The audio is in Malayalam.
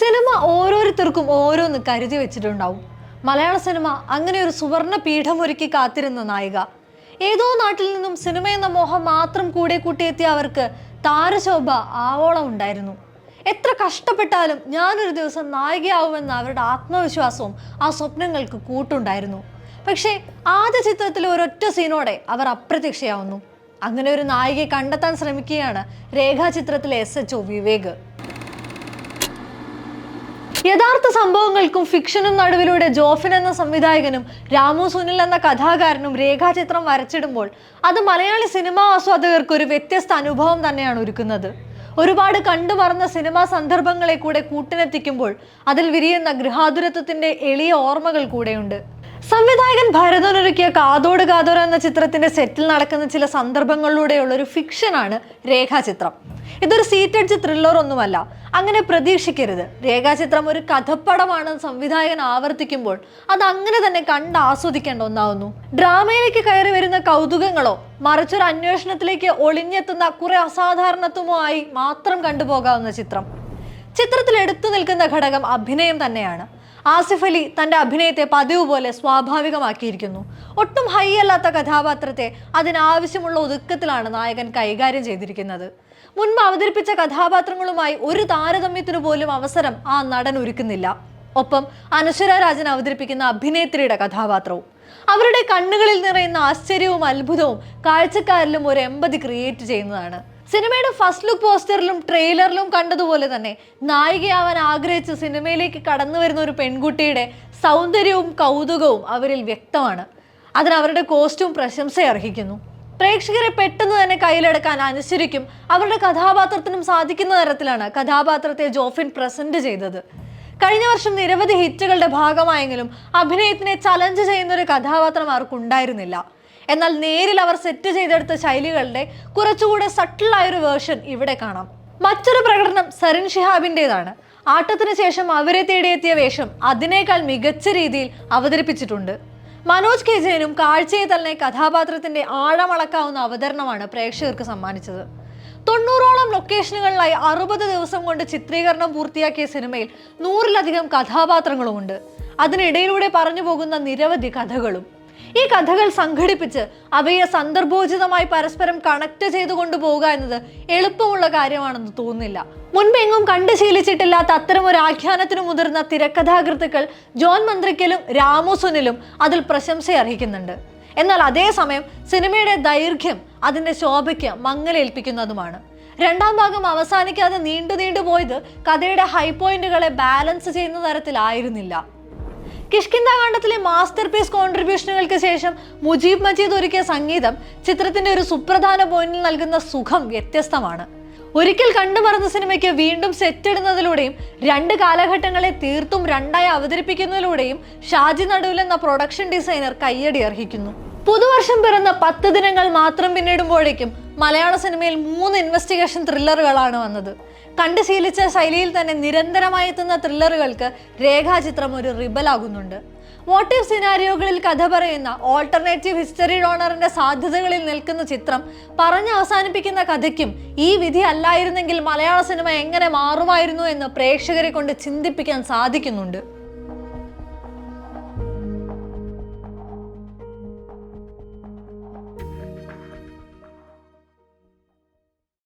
സിനിമ ഓരോരുത്തർക്കും ഓരോന്ന് കരുതി വെച്ചിട്ടുണ്ടാവും. മലയാള സിനിമ അങ്ങനെ ഒരു സുവർണ പീഠമൊരുക്കി കാത്തിരുന്ന നായിക. ഏതോ നാട്ടിൽ നിന്നും സിനിമ എന്ന മോഹം മാത്രം കൂടെ കൂട്ടിയെത്തിയ അവർക്ക് താരശോഭ ആവോളം ഉണ്ടായിരുന്നു. എത്ര കഷ്ടപ്പെട്ടാലും ഞാനൊരു ദിവസം നായികയാവുമെന്ന അവരുടെ ആത്മവിശ്വാസവും ആ സ്വപ്നങ്ങൾക്ക് കൂട്ടുണ്ടായിരുന്നു. പക്ഷേ ആദ്യ ചിത്രത്തിലെ ഒരൊറ്റ സീനോടെ അവർ അപ്രത്യക്ഷയാവുന്നു. അങ്ങനെ ഒരു നായികയെ കണ്ടെത്താൻ ശ്രമിക്കുകയാണ് രേഖാചിത്രത്തിലെ എസ് എച്ച് ഒ വിവേക്. യഥാർത്ഥ സംഭവങ്ങൾക്കും ഫിക്ഷനും നടുവിലൂടെ ജോഫിൻ എന്ന സംവിധായകനും രാമു സുനിൽ എന്ന കഥാകാരനും രേഖാചിത്രം വരച്ചിടുമ്പോൾ അത് മലയാളി സിനിമാ ആസ്വാദകർക്ക് ഒരു വ്യത്യസ്ത അനുഭവം തന്നെയാണ് ഒരുക്കുന്നത്. ഒരുപാട് കണ്ടു മറന്ന സിനിമാ സന്ദർഭങ്ങളെ കൂടെ കൂട്ടിനെത്തിക്കുമ്പോൾ അതിൽ വിരിയുന്ന ഗൃഹാതുരത്വത്തിന്റെ എളിയ ഓർമ്മകൾ കൂടെയുണ്ട്. സംവിധായകൻ ഭരതനൊരുക്കിയ കാതോട് കാതോര എന്ന ചിത്രത്തിന്റെ സെറ്റിൽ നടക്കുന്ന ചില സന്ദർഭങ്ങളിലൂടെയുള്ള ഒരു ഫിക്ഷനാണ് രേഖാചിത്രം. ഇതൊരു സീറ്റഡ്ജ് ത്രില്ലർ ഒന്നുമല്ല. അങ്ങനെ പ്രതീക്ഷിക്കരുത്. രേഖാചിത്രം ഒരു കഥപ്പടമാണെന്ന് സംവിധായകൻ ആവർത്തിക്കുമ്പോൾ. അത് അങ്ങനെ തന്നെ കണ്ട് ആസ്വദിക്കേണ്ട ഒന്നാവുന്നു. ഡ്രാമയിലേക്ക് കയറി വരുന്ന കൗതുകങ്ങളോ മറിച്ചൊരു അന്വേഷണത്തിലേക്ക് ഒളിഞ്ഞെത്തുന്ന കുറെ അസാധാരണത്വമോ ആയി മാത്രം കണ്ടുപോകാവുന്ന ചിത്രം. ചിത്രത്തിൽ എടുത്തു നിൽക്കുന്ന ഘടകം അഭിനയം തന്നെയാണ്. ആസിഫ് അലി തന്റെ അഭിനയത്തെ പതിവ് പോലെ സ്വാഭാവികമാക്കിയിരിക്കുന്നു. ഒട്ടും ഹൈ അല്ലാത്ത കഥാപാത്രത്തെ അതിനാവശ്യമുള്ള ഒതുക്കത്തിലാണ് നായകൻ കൈകാര്യം ചെയ്തിരിക്കുന്നത്. മുൻപ് അവതരിപ്പിച്ച കഥാപാത്രങ്ങളുമായി ഒരു താരതമ്യത്തിനു പോലും അവസരം ആ നടൻ ഒരുക്കുന്നില്ല. ഒപ്പം അനശ്വര രാജൻ അവതരിപ്പിക്കുന്ന അഭിനേത്രിയുടെ കഥാപാത്രവും. അവരുടെ കണ്ണുകളിൽ നിറയുന്ന ആശ്ചര്യവും അത്ഭുതവും കാഴ്ചക്കാരിലും ഒരു എമ്പതി ക്രിയേറ്റ് ചെയ്യുന്നതാണ്. സിനിമയുടെ ഫസ്റ്റ് ലുക്ക് പോസ്റ്ററിലും ട്രെയിലറിലും കണ്ടതുപോലെ തന്നെ നായികയാവാൻ ആഗ്രഹിച്ച് സിനിമയിലേക്ക് കടന്നു വരുന്ന ഒരു പെൺകുട്ടിയുടെ സൗന്ദര്യവും കൗതുകവും അവരിൽ വ്യക്തമാണ്. അതിന് അവരുടെ കോസ്റ്റ്യൂം പ്രശംസ അർഹിക്കുന്നു. പ്രേക്ഷകരെ പെട്ടെന്ന് തന്നെ കയ്യിലെടുക്കാൻ അനുസരിക്കും. അവരുടെ കഥാപാത്രത്തിനും സാധിക്കുന്ന തരത്തിലാണ് കഥാപാത്രത്തെ ജോഫിൻ പ്രസന്റ് ചെയ്തത്. കഴിഞ്ഞ വർഷം നിരവധി ഹിറ്റുകളുടെ ഭാഗമായെങ്കിലും അഭിനയത്തിനെ ചലഞ്ച് ചെയ്യുന്ന ഒരു കഥാപാത്രം ആർക്കുണ്ടായിരുന്നില്ല. എന്നാൽ നേരിൽ അവർ സെറ്റ് ചെയ്തെടുത്ത ശൈലികളുടെ കുറച്ചുകൂടെ സട്ടിലായ ഒരു വേർഷൻ ഇവിടെ കാണാം. മറ്റൊരു പ്രകടനം സരിൻ ഷിഹാബിന്റെതാണ് ആട്ടത്തിന് ശേഷം അവരെ തേടിയെത്തിയ വേഷം അതിനേക്കാൾ മികച്ച രീതിയിൽ അവതരിപ്പിച്ചിട്ടുണ്ട്. മനോജ് കെ ജയനും കാഴ്ചയെ തന്നെ കഥാപാത്രത്തിന്റെ ആഴമളക്കാവുന്ന അവതരണമാണ് പ്രേക്ഷകർക്ക് സമ്മാനിച്ചത്. തൊണ്ണൂറോളം ലൊക്കേഷനുകളിലായി അറുപത് ദിവസം കൊണ്ട് ചിത്രീകരണം പൂർത്തിയാക്കിയ സിനിമയിൽ നൂറിലധികം കഥാപാത്രങ്ങളുമുണ്ട്. അതിനിടയിലൂടെ പറഞ്ഞു പോകുന്ന നിരവധി കഥകളും. ഈ കഥകൾ സംഘടിപ്പിച്ച് അവയെ സന്ദർഭോചിതമായി പരസ്പരം കണക്ട് ചെയ്തു കൊണ്ടുപോവുക എന്നത് എളുപ്പമുള്ള കാര്യമാണെന്ന് തോന്നുന്നില്ല. മുൻപെങ്ങും കണ്ടു ശീലിച്ചിട്ടില്ലാത്ത അത്തരം ഒരു ആഖ്യാനത്തിനു മുതിർന്ന തിരക്കഥാകൃത്തുക്കൾ ജോൺ മന്ത്രിക്കലും രാമു സുനിലും അതിൽ പ്രശംസ അർഹിക്കുന്നുണ്ട്. എന്നാൽ അതേസമയം സിനിമയുടെ ദൈർഘ്യം അതിന്റെ ശോഭയ്ക്ക് മങ്ങലേൽപ്പിക്കുന്നതുമാണ്. രണ്ടാം ഭാഗം അവസാനിക്കാതെ നീണ്ടു നീണ്ടു പോയത് കഥയുടെ ഹൈ പോയിന്റുകളെ ബാലൻസ് ചെയ്യുന്ന തരത്തിലായിരുന്നില്ല. കിഷ്കിന്താകാന്ഡത്തിലെ മാസ്റ്റർ പീസ് കോൺട്രിബ്യൂഷനുകൾക്ക് ശേഷം മുജീബ് മജീദ് ഒരുക്കിയ സംഗീതം ചിത്രത്തിന്റെ ഒരു സുപ്രധാന പോയിന്റിൽ നൽകുന്ന സുഖം വ്യത്യസ്തമാണ്. ഒരിക്കൽ കണ്ടു മറന്ന സിനിമയ്ക്ക് വീണ്ടും സെറ്റിടുന്നതിലൂടെയും രണ്ട് കാലഘട്ടങ്ങളെ തീർത്തും രണ്ടായി അവതരിപ്പിക്കുന്നതിലൂടെയും ഷാജി നടുവിൽ എന്ന പ്രൊഡക്ഷൻ ഡിസൈനർ കയ്യടി അർഹിക്കുന്നു. പുതുവർഷം പിറന്ന പത്ത് ദിനങ്ങൾ മാത്രം പിന്നിടുമ്പോഴേക്കും മലയാള സിനിമയിൽ മൂന്ന് ഇൻവെസ്റ്റിഗേഷൻ ത്രില്ലറുകളാണ് വന്നത്. കണ്ടു ശീലിച്ച ശൈലിയിൽ തന്നെ നിരന്തരമായി എത്തുന്ന ത്രില്ലറുകൾക്ക് രേഖാചിത്രം ഒരു റിബലാകുന്നുണ്ട്. ഇഫ് സിനാരിയോകളിൽ കഥ പറയുന്ന ഓൾട്ടർനേറ്റീവ് ഹിസ്റ്ററി ഡോണറിന്റെ സാധ്യതകളിൽ നിൽക്കുന്ന ചിത്രം പറഞ്ഞ് അവസാനിപ്പിക്കുന്ന കഥയ്ക്കും ഈ വിധി അല്ലായിരുന്നെങ്കിൽ മലയാള സിനിമ എങ്ങനെ മാറുമായിരുന്നു എന്ന് പ്രേക്ഷകരെ കൊണ്ട് ചിന്തിപ്പിക്കാൻ സാധിക്കുന്നുണ്ട്.